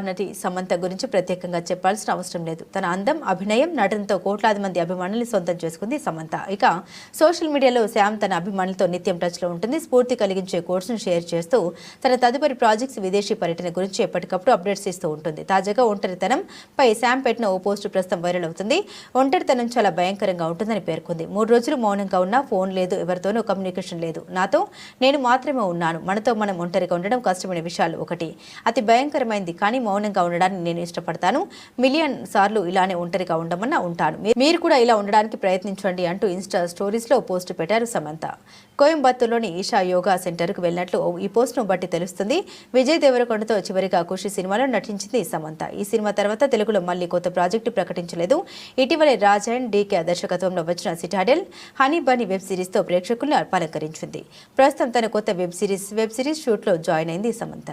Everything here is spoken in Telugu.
నటి సమంత గురించి ప్రత్యేకంగా చెప్పాల్సిన అవసరం లేదు. తన అందం అభినయం నటనతో కోట్లాది మంది అభిమానుల్ని సొంతం చేసుకుంది సమంత. ఇక సోషల్ మీడియాలో శ్యామ్ తన అభిమానులతో నిత్యం టచ్లో ఉంటుంది. స్ఫూర్తి కలిగించే కోర్సును షేర్ చేస్తూ తన తదుపరి ప్రాజెక్ట్స్ విదేశీ పర్యటన గురించి ఎప్పటికప్పుడు అప్డేట్స్ ఇస్తూ ఉంటుంది. తాజాగా ఒంటరితనం పై శ్యామ్ పెట్టిన ఓ పోస్టు ప్రస్తుతం వైరల్ అవుతుంది. ఒంటరితనం చాలా భయంకరంగా ఉంటుందని పేర్కొంది. మూడు రోజులు మౌనంగా ఉన్నా ఫోన్ లేదు ఎవరితోనూ కమ్యూనికేషన్ లేదు. నాతో నేను మాత్రమే ఉన్నాను. మనతో మనం ఒంటరిగా ఉండడం కష్టమైన విషయాలు ఒకటి. అతి భయంకరమైంది కానీ మౌనంగా ఉండడానికి నేను ఇష్టపడతాను. మిలియన్ సార్లు ఇలానే ఒంటరిగా ఉండమన్నా ఉంటాను. మీరు కూడా ఇలా ఉండడానికి ప్రయత్నించండి అంటూ ఇన్స్టా స్టోరీస్లో పోస్ట్ పెట్టారు సమంత. కోయంబత్తూర్లోని ఈషా యోగా సెంటర్కు వెళ్ళినట్లు ఈ పోస్ట్ను బట్టి తెలుస్తుంది. విజయ్ దేవరకొండతో చివరిగా ఖుషి సినిమాలో నటించింది సమంత. ఈ సినిమా తర్వాత తెలుగులో మళ్ళీ కొత్త ప్రాజెక్టు ప్రకటించలేదు. ఇటీవలే రాజ్ అండ్ డీకే దర్శకత్వంలో వచ్చిన సిటాడెల్ హనీ బనీ వెబ్ సిరీస్తో ప్రేక్షకులను అలంకరించింది. ప్రస్తుతం తన కొత్త వెబ్ సిరీస్ వెబ్ సిరీస్ షూట్లో జాయిన్ అయింది సమంత.